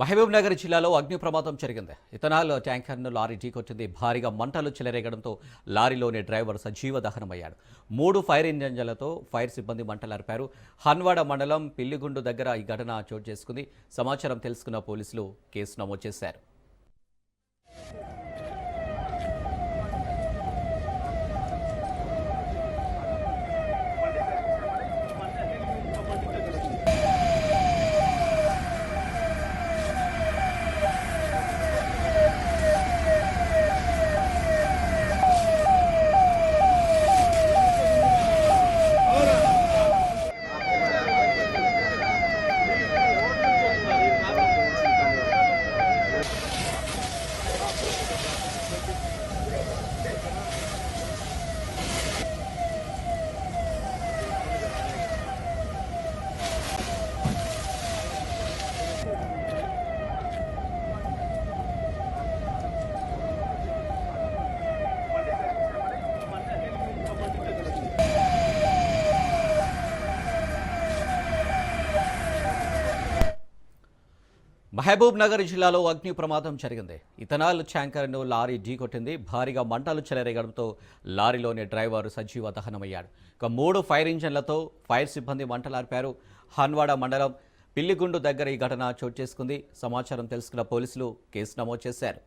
మహబూబ్ నగర్ జిల్లాలో అగ్ని ప్రమాదం జరిగింది. ఇథనాల్ ట్యాంకర్ను లారీ ఢీకొచ్చింది భారీగా మంటలు చెలరేగడంతో లారీలోని డ్రైవర్ సజీవ దహనమయ్యాడు. మూడు ఫైర్ ఇంజన్లతో ఫైర్ సిబ్బంది మంటలార్పారు. హన్వాడ మండలం పిల్లిగుండు దగ్గర ఈ ఘటన చోటు చేసుకుంది. సమాచారం తెలుసుకున్న పోలీసులు కేసు నమోదు చేశారు. మహబూబ్ నగర్ జిల్లాలో అగ్ని ప్రమాదం జరిగింది. ఇథనాల్ ట్యాంకర్ను లారీ ఢీకొట్టింది. భారీగా మంటలు చెలరేగడంతో లారీలోని డ్రైవర్ సజీవ దహనమయ్యాడు. ఇక మూడు ఫైర్ ఇంజన్లతో ఫైర్ సిబ్బంది మంటలార్పారు. హన్వాడ మండలం పిల్లిగుండు దగ్గర ఈ ఘటన చోటు చేసుకుంది. సమాచారం తెలుసుకున్న పోలీసులు కేసు నమోదు చేశారు.